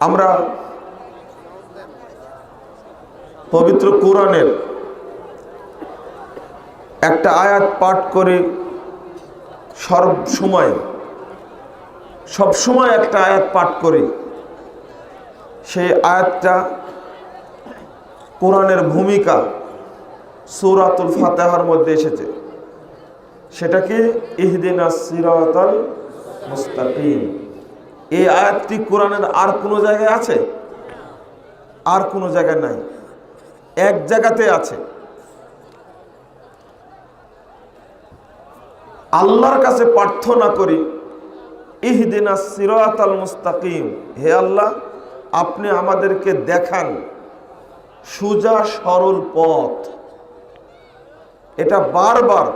আমরা পবিত্র কোরআনের একটা আয়াত পাঠ করে সব সময়। সব সময় একটা আয়াত পাঠ করি। সেই আয়াতটা কোরআনের ভূমিকা সৌরাতুল ফাতেহার মধ্যে এসেছে। সেটাকে ইহদিনা সিরাতাল মুস্তাকিম। এই আয়াতটি কোরআনের আর কোনো জায়গায় আছে? আর কোনো জায়গায় নাই। এক জায়গাতে আছে। আল্লাহর কাছে প্রার্থনা করি, ইহদিনা সিরাতাল মুস্তাকিম। হে আল্লাহ, আপনি আমাদেরকে দেখান সুজা সরল পথ। এটা বারবার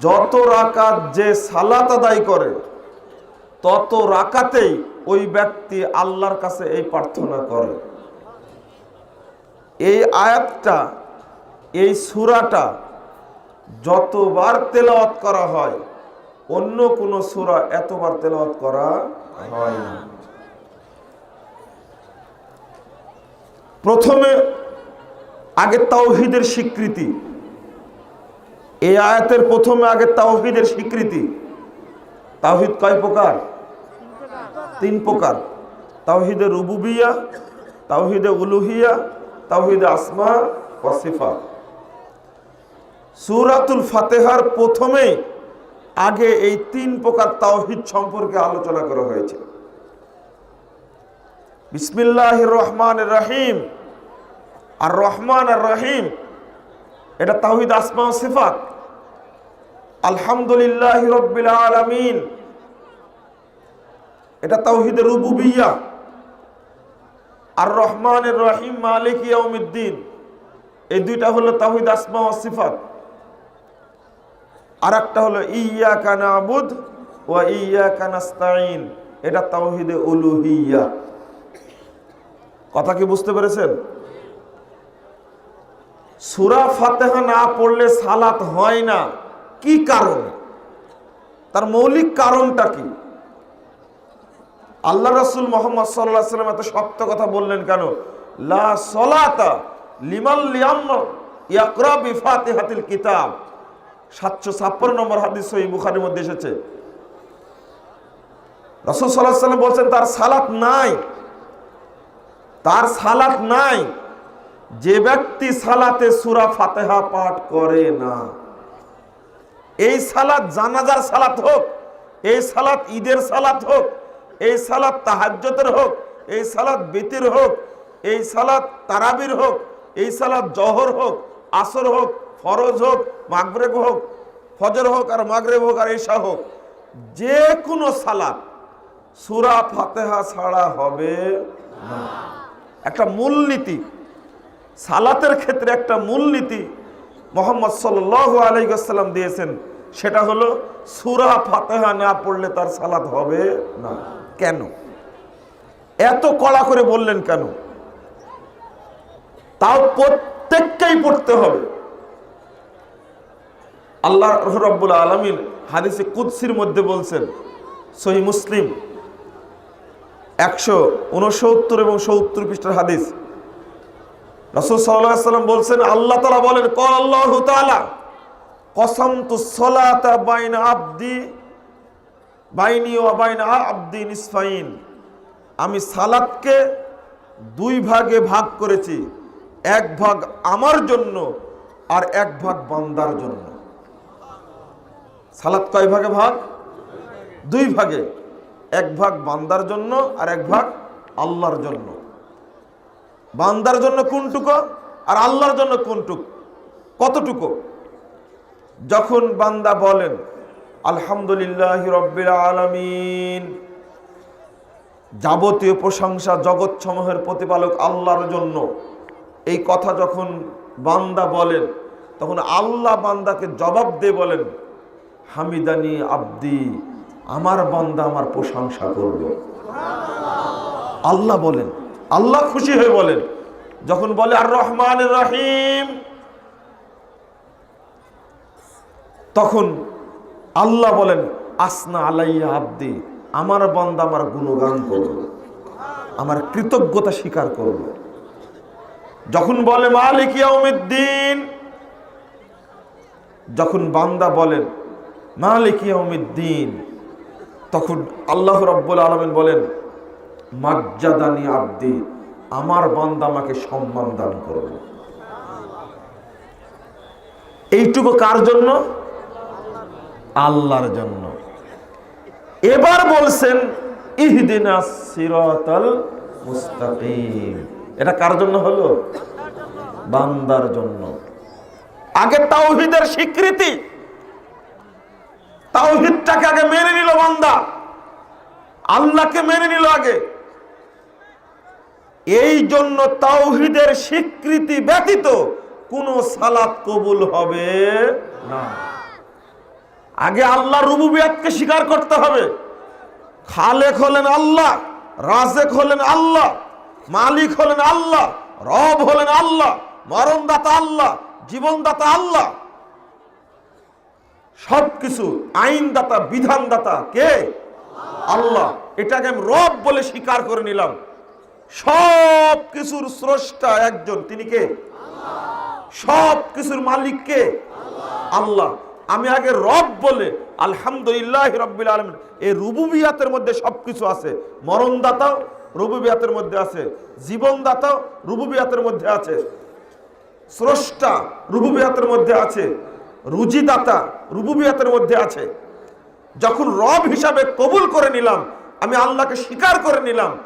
যত রাকাত যে সালাত আদায় করে তত রাকাতেই ওই ব্যক্তি আল্লাহর কাছে এই প্রার্থনা করে। এই আয়াতটা, এই সুরাটা যতবার তেলাওয়াত করা হয়, অন্য কোনো সুরা এতবার তেলাওয়াত করা হয় না। প্রথমে আগে তাওহিদের স্বীকৃতি। এই আয়াতের প্রথমে আগে তাওহিদের স্বীকৃতি। তাওহিদ কয় প্রকার? তিন প্রকার। তাওহিদে রুবুবিয়া, তাওহিদে উলুহিয়া, তাওহিদে আসমা ওয়াসিফা সুরাতুল ফাতেহার প্রথমে আগে এই তিন প্রকার তাওহিদ সম্পর্কে আলোচনা করা হয়েছে। বিসমিল্লাহ রহমান রহিম। আর রহমান আর রহিম, এটা তাওহিদ, আসমা সিফাত। আলহামদুলিল্লাহ রব্বিল আলামিন। এটা তাওহিদের রুবুবিয়া। আর রহমান রহিম মালিক ইয়াউমিদ্দিন। এই দুইটা হলো তাওহিদ আসমা ও সিফাত। আর একটা হলো ইয়া কানা আবুদ ও ইয়া কানাস্তাইন এটা তাওহিদে উলুহিয়া। কথা কি বুঝতে পেরেছেন? সুরা ফাতেহা না পড়লে সালাত হয় না। কি কারণে? তার মৌলিক কারণটা কি? আল্লাহ রসুল মোহাম্মদ সাল্লাহ সাল্লাম এত শক্ত কথা বললেন কেন? লা সলাতা কিতাব। সাতশো ছাপ্পান্ন নম্বর মধ্যে তার সালাত নাই। তার সালাত নাই। যে ব্যক্তি সালাতে সুরা ফাতেহা পাঠ করে না, এই সালাত জানাজার সালাত হোক, এই সালাত ঈদের সালাত হোক এই সালাদ তাহাজ্যতের হোক, এই সালাত বেতির হোক, এই সালাদ তারাবির হোক, এই সালাদ জহর হোক, আসর হোক, ফরজ হোক, মাগরেব হোক, ফজর হোক আর মাগরেব হোক আর এশা হোক, যে কোনো সালাত সুরা ফাতেহা ছাড়া হবে না। একটা মূলনীতি, সালাতের ক্ষেত্রে একটা মূলনীতি মোহাম্মদ সাল আলাইসাল্লাম দিয়েছেন, সেটা হলো সুরা ফাতেহা না পড়লে তার সালাত হবে না। কেন? এত কড়া করে বললেন কেন? তাও প্রত্যেককেই পড়তে হবে। আল্লাহ রব্বুল আলমিন হাদিসে কুৎসির মধ্যে বলছেন, সহি মুসলিম একশো উনসত্তর এবং সত্তর পৃষ্ঠার হাদিস। রসুল সাল্লাম বলছেন, আল্লাহ তালা বলেন, কল আল্লাহ কসম তু সলাতা বাইন আব্দি বাইনি ও বাইন আমি সালাদকে দুই ভাগে ভাগ করেছি। এক ভাগ আমার জন্য আর এক ভাগ বান্দার জন্য। সালাদ কয় ভাগে ভাগ? দুই ভাগে। এক ভাগ বান্দার জন্য আর এক ভাগ আল্লাহর জন্য। বান্দার জন্য কোনটুকু আর আল্লাহর জন্য কোনটুক? কতটুকু? যখন বান্দা বলেন আলহামদুলিল্লাহ রব্বিল আলমিন। যাবতীয় প্রশংসা জগৎ সমূহের প্রতিপালক আল্লাহর জন্য। এই কথা যখন বান্দা বলেন, তখন আল্লাহ বান্দাকে জবাব দিয়ে বলেন, হামিদানি আব্দি, আমার বান্দা আমার প্রশংসা করবে। আল্লাহ বলেন, আল্লাহ খুশি হয়ে বলেন, যখন বলে আর রহমান রহিম, তখন আল্লাহ বলেন, আসনা আলাইয়া আব্দি, আমার বন্দা আমার গুণগান করল, আমার কৃতজ্ঞতা স্বীকার করল। যখন বলে, মালিক ইয়াউমিদ্দিন, যখন বান্দা বলেন মালিক ইয়াউমিদ্দিন, তখন আল্লাহ রব্বুল আলমিন বলেন, মাজ্জাদানি আব্দি, আমার বান্দা আমাকে সম্মান দান করবে এইটুকু কার জন্য? আল্লাহর জন্য। এবার বলছেন এটা কার জন্য হলো? বান্দার জন্য। আগে তাওহীদের স্বীকৃতি। তাওহীদটাকে আগে মেনে নিল বান্দা। আল্লাহকে মেনে নিল আগে। এই জন্য তাওহিদের স্বীকৃতি ব্যতীত কোন সালাত কবুল হবে না। আগে আল্লাহ রুবুবিয়াতকে স্বীকার করতে হবে। খালেক হলেন আল্লাহ, রাজেক হলেন আল্লাহ, মালিক হলেন আল্লাহ, রব হলেন আল্লাহ, মরণদাতা আল্লাহ, জীবনদাতা আল্লাহ। সবকিছু আইনদাতা, বিধানদাতা কে? আল্লাহ। এটাকে আমি রব বলে স্বীকার করে নিলাম। সব কিছুর স্রষ্টা একজন, তিনি কে? সব কিছুর মালিক কে? আল্লাহ। আমি আগে রব বলে, আলহামদুলিল্লাহ রব্বিল আলমিন, এই রুবুবিয়াতের মধ্যে সবকিছু আছে। মরণদাতাও রুবুবিয়াতের মধ্যে আছে। জীবনদাতাও রুবুবিয়াতের মধ্যে আছে। স্রষ্টা রুবুবিয়াতের মধ্যে আছে। রুজিদাতা রুবুবিয়াতের মধ্যে আছে। যখন রব হিসাবে কবুল করে নিলাম, আমি আল্লাহকে স্বীকার করে নিলাম,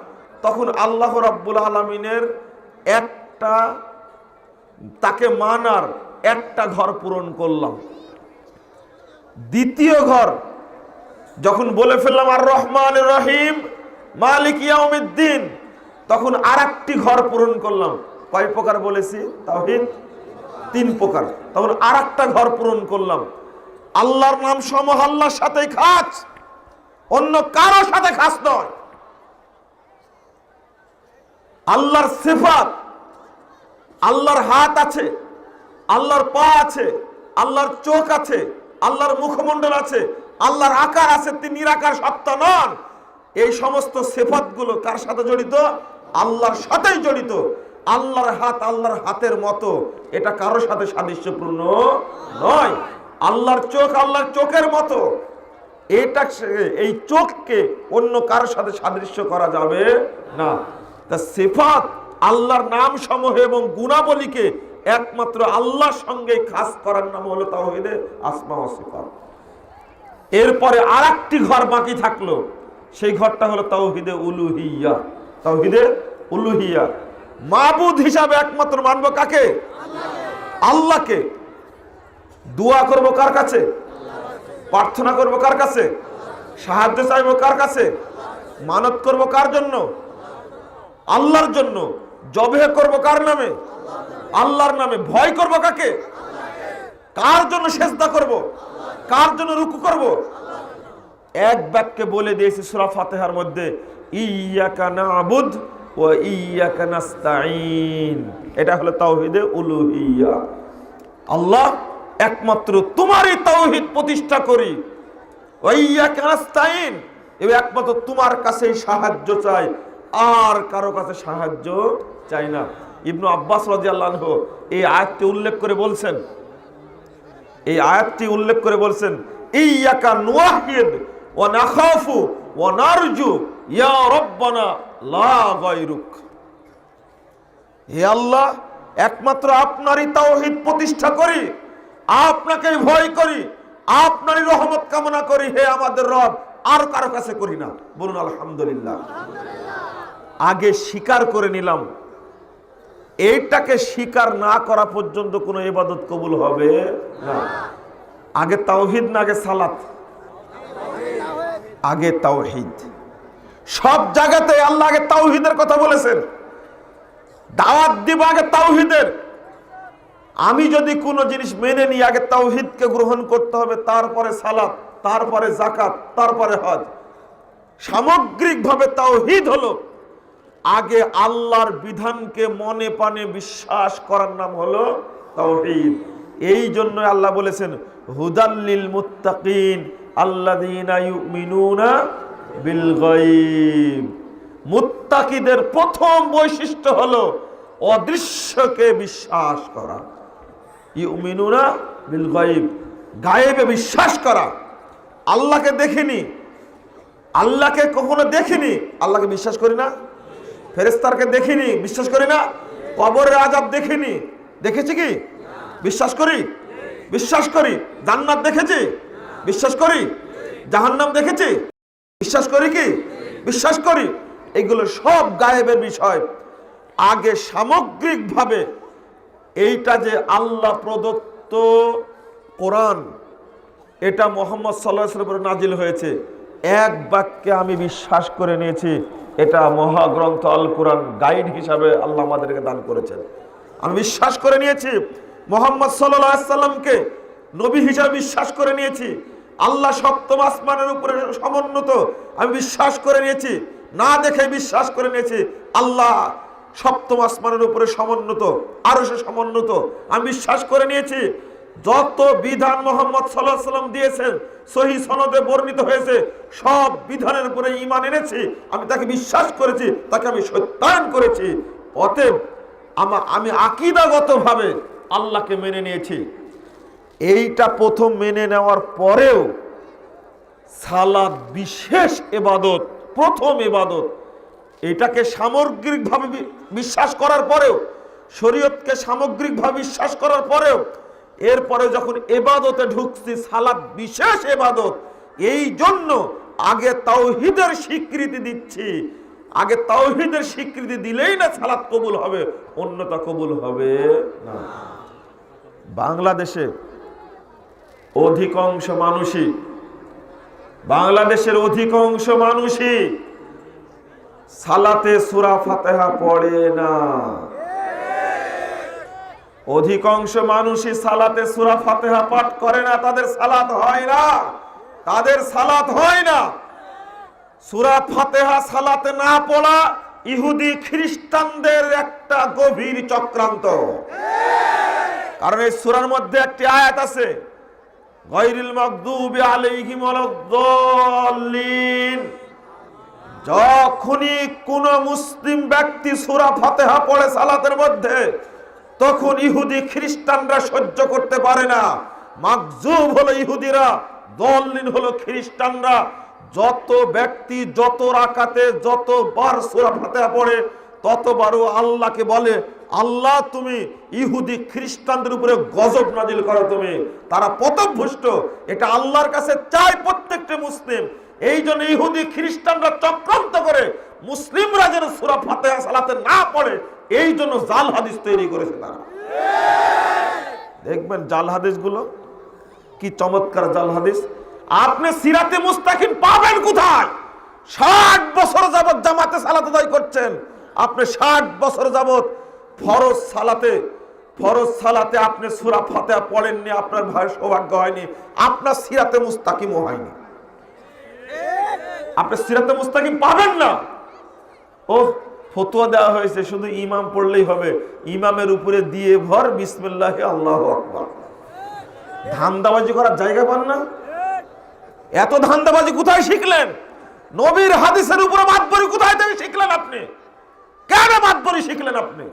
তখন আল্লাহ রাব্বুল আলমিনের একটা, তাকে মানার একটা ঘর পূরণ করলাম। দ্বিতীয় ঘর, যখন বলে ফেললাম আর রহমান রহিম, মালিক ইয়াউমিদ্দিন, তখন আর একটি ঘর পূরণ করলাম। কয় প্রকার বলেছি? তাওহিদ? তিন প্রকার। তখন আর একটা ঘর পূরণ করলাম। আল্লাহর নাম সমূহ আল্লাহর সাথে খাস, অন্য কারও সাথে খাস নয়। আল্লাহর সিফাত, আল্লাহর হাত আছে, আল্লাহর পা আছে, আল্লাহর চোখ আছে আল্লাহর মুখমণ্ডল আছে, আল্লাহর আকার আছে, তিনি নিরাকার সত্তা নন। এই সমস্ত সেফাতগুলো কার সাথে জড়িত? আল্লাহর সাথেই জড়িত। আল্লাহর হাত আল্লাহর হাতের মতো, এটা কারোর সাথে সাদৃশ্যপূর্ণ নয়। আল্লাহর চোখ আল্লাহর চোখের মতো। এটা এই চোখকে অন্য কারোর সাথে সাদৃশ্য করা যাবে না। তা সেফাত আল্লাহর নাম সমূহ এবং গুণাবলীকে একমাত্র আল্লাহর সঙ্গে খাস করার নাম হলো তাওহিদে আসমা ও সিফাত। এরপরে আর একটি ঘর বাকি থাকল, সেই ঘরটা হলো তাওহিদে উলুহিয়া। তাওহিদে উলুহিয়া। মাবুদ হিসাবে একমাত্র মানবো কাকে? আল্লাহকে। দোয়া করব কার কাছে? প্রার্থনা করব কার কাছে? সাহায্য চাইব কার কাছে? মানত করব কার জন্য? আল্লাহর জন্য। জবে করব কার নামে? আল্লাহর নামে। ভয় করব কাকে? কার জন্য সেজদা করব? কার জন্য রুকু করব? এক বাক্যে বলে দিয়েছি সূরা ফাতিহার মধ্যে ইয়াকা নাবুদ ওয়া ইয়াকা নাস্তাঈন। এটা হলো তাওহীদে উলুহিয়া। আল্লাহ একমাত্র তোমারই তাওহীদ প্রতিষ্ঠা করি। ওয়া ইয়াকা নাস্তাঈন। এবং একমাত্র তোমার কাছেই সাহায্য চাই। আর কারও কাছে সাহায্য চাই না। ইবনু আব্বাস রাদিয়াল্লাহু এই আয়াতটি উল্লেখ করে বলছেন, এই আয়াতটি উল্লেখ করে বলছেন একমাত্র আপনারই তাওহীদ প্রতিষ্ঠা করি, আপনাকে ভয় করি, আপনারই রহমত কামনা করি, হে আমাদের রব, আর কারও কাছে করি না। বলুন আলহামদুলিল্লাহ। আগে স্বীকার করে নিলাম এইটাকে স্বীকার না করা পর্যন্ত কোনো ইবাদত কবুল হবে না। আগে তাওহিদ না আগে সালাত? আগে তাওহিদ। সব জায়গাতে আল্লাহ আগে তাওহিদের কথা বলেছেন। দাওয়াত দিব আগে তাওহিদের। আমি যদি কোনো জিনিস মেনে নিই, আগে তাওহিদকে গ্রহণ করতে হবে, তারপরে সালাত, তারপরে জাকাত তারপরে হজ। সামগ্রিকভাবে তাওহিদ হলো আগে আল্লাহর বিধানকে মনে পানে বিশ্বাস করার নাম হলো তাওহীদ। এই জন্য আল্লাহ বলেছেন হুদাল্লিল মুত্তাকিন আল্লাযীনা ইউমিনুনা বিল গায়ব। মুত্তাকিদের প্রথম বৈশিষ্ট্য হলো অদৃশ্যকে বিশ্বাস করা। ইউমিনুনা বিল গায়ব, গায়েবে বিশ্বাস করা। আল্লাহকে দেখিনি, আল্লাহকে কখনো দেখিনি, আল্লাহকে বিশ্বাস করি না। ফেরেস্তারকে দেখিনি, বিশ্বাস করি না। কবরের আজাব দেখিনি। দেখেছি কি? বিশ্বাস করি? বিশ্বাস করি। জান্নাত দেখেছি? বিশ্বাস করি? জাহান্নাম দেখেছি? বিশ্বাস করি কি? বিশ্বাস করি। এগুলো সব গায়েবের বিষয়। আগে সামগ্রিকভাবে এইটা যে আল্লাহ প্রদত্ত কোরআন, এটা মোহাম্মদ সাল্লাহ উপরে নাজিল হয়েছে। এক বাক্যে আমি বিশ্বাস করে নিয়েছি। এটা মহাগ্রন্থ আল কোরআন গাইড হিসাবে আল্লাহ আমাদেরকে দান করেছেন। আমি বিশ্বাস করে নিয়েছি, মোহাম্মদ সাল্লামকে নবী হিসাবে বিশ্বাস করে নিয়েছি, আল্লাহ সপ্তম আসমানের উপরে সমুন্নত। আমি বিশ্বাস করে নিয়েছি, না দেখে বিশ্বাস করে নিয়েছি, আল্লাহ সপ্তম আসমানের উপরে সমুন্নত আরও সে সমুন্নত। আমি বিশ্বাস করে নিয়েছি যত বিধান মোহাম্মদ সাল্লাহ সাল্লাম দিয়েছেন, সহি সনদে বর্ণিত হয়েছে, সব বিধানের উপরে ইমান এনেছি, আমি তাকে বিশ্বাস করেছি, তাকে আমি সত্যায়ন করেছি। অতএব আমা আমি আকিদাগতভাবে আল্লাহকে মেনে নিয়েছি। এইটা প্রথম মেনে নেওয়ার পরেও সালাদ বিশেষ এবাদত, প্রথম এবাদত। এটাকে সামগ্রিকভাবে বিশ্বাস করার পরেও, শরীয়তকে সামগ্রিকভাবে বিশ্বাস করার পরেও এরপরে যখন এবাদতে ঢুকছি সালাদ বিশেষ এবাদত, এই জন্য আগে তাওহিদের স্বীকৃতি দিচ্ছি। আগে তাওহিদের স্বীকৃতি দিলেই না সালাদ কবুল হবে, অন্যতা কবুল হবে না। বাংলাদেশে অধিকাংশ মানুষই, বাংলাদেশের অধিকাংশ মানুষই সালাতে সুরা ফাতেহা পড়ে না। অধিকাংশ মানুষই সালাতে সুরা ফাতেহা পাঠ করে না, তাদের সালাত হয় না। তাদের সালাত হয় না। সুরা ফাতেহা সালাতে না পড়া ইহুদি খ্রিস্টানদের একটা গভীর চক্রান্ত। কারণ এই সুরার মধ্যে একটি আয়াত আছে গৈরিল মকদুবি আলাইহিম যখনই কোন মুসলিম ব্যক্তি সুরা ফাতেহা পড়ে সালাতের মধ্যে তখন ইহুদি খ্রিস্টানরা সহ্য করতে পারে না। মাকজুব হলো ইহুদিরা দল্লিন হলো খ্রিস্টানরা। যত ব্যক্তি, যত রাকাতে যতবার সূরা ফাতিহা পড়ে, ততবারও আল্লাহকে বলে, আল্লাহ, তুমি ইহুদি খ্রিস্টানদের উপরে গজব নাজিল করো তুমি। তারা পথভ্রষ্ট। এটা আল্লাহর কাছে চায় প্রত্যেকটা মুসলিম। এই জন্য ইহুদি খ্রিস্টানরা চক্রান্ত করে মুসলিমরা যেন সুরা ফাতেহা সালাতে না পড়ে এই জন্য জাল হাদিস তৈরি করেছে তারা। দেখবেন জাল হাদিসগুলো কি চমৎকার জাল হাদিস। আপনি সিরাতে মুস্তাকিম পাবেন কোথায়? ষাট বছর যাবত জামাতে সালাত আদায় করছেন। আপনি ষাট বছর যাবৎ ফরজ সালাতে ফরজ সালাতে আপনি সুরা ফাতেহা পড়েননি, আপনার ভয় সৌভাগ্য হয়নি, আপনার সিরাতে মুস্তাকিমও হয়নি। আপনি সিরাতে মুস্তাকিম পাবেন না। ও ফতোয়া দেওয়া হয়েছে, শুধু ইমাম পড়লেই হবে। ইমামের উপরে দিয়ে ভর বিসমিল্লাহ, আল্লাহ আকবর। ধান্দাবাজি করার জায়গা পান না? এত ধান্দাবাজি কোথায় শিখলেন? নবীর হাদিসের উপরে মাতবরি কোথায় থেকে শিখলেন আপনি? কেন মাতবরি শিখলেন আপনি?